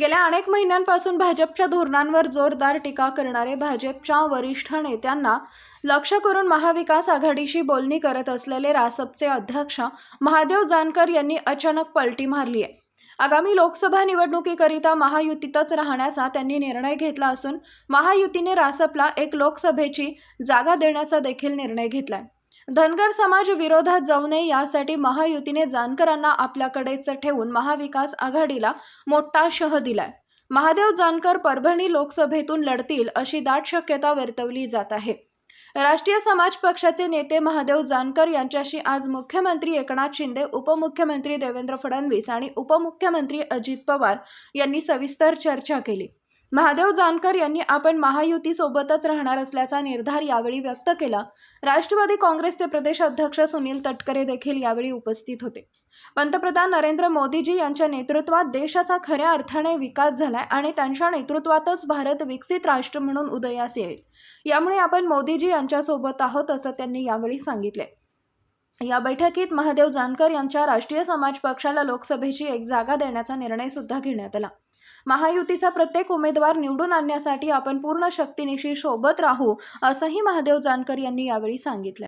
गेल्या अनेक महिन्यांपासून भाजपच्या धोरणांवर जोरदार टीका करणारे भाजपच्या वरिष्ठ नेत्यांना लक्ष करून महाविकास आघाडीशी बोलणी करत असलेले रासपचे अध्यक्ष महादेव जानकर यांनी अचानक पलटी मारली आहे. आगामी लोकसभा निवडणुकीकरिता महायुतीतच राहण्याचा त्यांनी निर्णय घेतला असून महायुतीने रासपला एक लोकसभेची जागा देण्याचा देखील निर्णय घेतलाय. धनगर समाज विरोधात जाऊ नये यासाठी महायुतीने जानकरांना आपल्याकडेच ठेवून महाविकास आघाडीला मोठा शह दिलाय. महादेव जानकर परभणी लोकसभेतून लढतील अशी दाट शक्यता वर्तवली जात आहे. राष्ट्रीय समाज पक्षाचे नेते महादेव जानकर यांच्याशी आज मुख्यमंत्री एकनाथ शिंदे उपमुख्यमंत्री देवेंद्र फडणवीस आणि उपमुख्यमंत्री अजित पवार यांनी सविस्तर चर्चा केली. महादेव जानकर यांनी आपण महायुतीसोबतच राहणार असल्याचा निर्धार यावेळी व्यक्त केला. राष्ट्रवादी काँग्रेसचे प्रदेश अध्यक्ष सुनील तटकरे देखील यावेळी उपस्थित होते. पंतप्रधान नरेंद्र मोदीजी यांच्या नेतृत्वात देशाचा खऱ्या अर्थाने विकास झालाय आणि त्यांच्या नेतृत्वातच भारत विकसित राष्ट्र म्हणून उदयास येईल. यामुळे आपण मोदीजी यांच्यासोबत आहोत असं त्यांनी यावेळी सांगितले. या बैठकीत महादेव जानकर यांच्या राष्ट्रीय समाज पक्षाला लोकसभेची एक जागा देण्याचा निर्णय सुद्धा घेण्यात आला. महायुतीचा प्रत्येक उमेदवार निवडून आणण्यासाठी आपण पूर्ण शक्तीनिशी सोबत राहू असंही महादेव जानकर यांनी यावेळी सांगितलं.